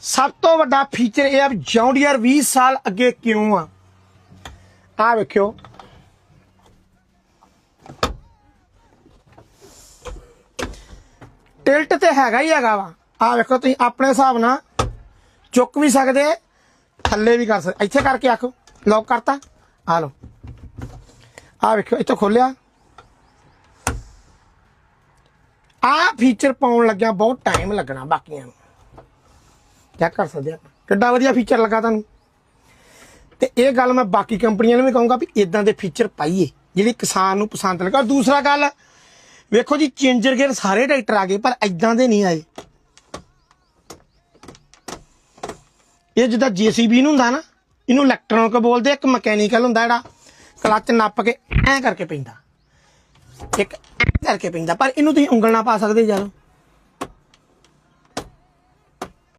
ਸਭ ਤੋਂ ਵੱਡਾ ਫੀਚਰ ਇਹ ਆ ਜੌਂਡੀਅਰ 20 ਸਾਲ ਅੱਗੇ ਕਿਉਂ ਆ? ਆ ਵੇਖਿਓ। ਟਿਲਟ ਤੇ ਹੈਗਾ ਹੀ ਹੈਗਾ ਵਾ। ਆ ਵੇਖੋ ਤੁਸੀਂ ਆਪਣੇ ਹਿਸਾਬ ਨਾਲ ਚੁੱਕ ਵੀ ਸਕਦੇ, ਥੱਲੇ ਵੀ ਕਰ ਸਕਦੇ। ਇੱਥੇ ਕਰਕੇ ਆਖੋ ਲੌਕ ਕਰਤਾ। ਆ ਲਓ। ਆ ਵੇਖੋ ਇੱਥੋਂ ਖੋਲਿਆ। ਆ ਫੀਚਰ ਪਾਉਣ ਲੱਗਿਆ ਬਹੁਤ ਟਾਈਮ ਲੱਗਣਾ ਬਾਕੀਆਂ ਨੂੰ। ਚੈੱਕ ਕਰ ਸਕਦੇ ਆ ਕਿੱਡਾ ਵਧੀਆ ਫੀਚਰ ਲੱਗਾ ਤੁਹਾਨੂੰ। ਤੇ ਇਹ ਗੱਲ ਮੈਂ ਬਾਕੀ ਕੰਪਨੀਆਂ ਨੂੰ ਵੀ ਕਹੂੰਗਾ ਵੀ ਇਦਾਂ ਦੇ ਫੀਚਰ ਪਾਈਏ, ਜਿਹੜੀ ਕਿਸਾਨ ਨੂੰ ਪਸੰਦ ਲੱਗਾ। ਔਰ ਦੂਸਰਾ ਗੱਲ, ਵੇਖੋ ਜੀ, ਚੇਂਜਰ ਗੇਅਰ ਸਾਰੇ ਟਰੈਕਟਰ ਆ ਗਏ, ਪਰ ਇਦਾਂ ਦੇ ਨਹੀਂ ਆਏ। ਇਹ ਜਿੱਦਾਂ ਜੀਸੀਬੀ ਨੂੰ ਹੁੰਦਾ ਨਾ, ਇਹਨੂੰ ਇਲੈਕਟ੍ਰੋਨਿਕ ਬੋਲਦੇ ਇੱਕ ਮਕੈਨੀਕਲ ਹੁੰਦਾ ਜਿਹੜਾ ਕਲੱਚ ਨੱਪ ਕੇ ਐਂ ਕਰਕੇ ਪੈਂਦਾ। ਇੱਕ ਐਂ ਕਰਕੇ ਪੈਂਦਾ, ਪਰ ਇਹਨੂੰ ਤੁਸੀਂ ਉਂਗਲ ਨਾ ਪਾ ਸਕਦੇ ਯਾਰ।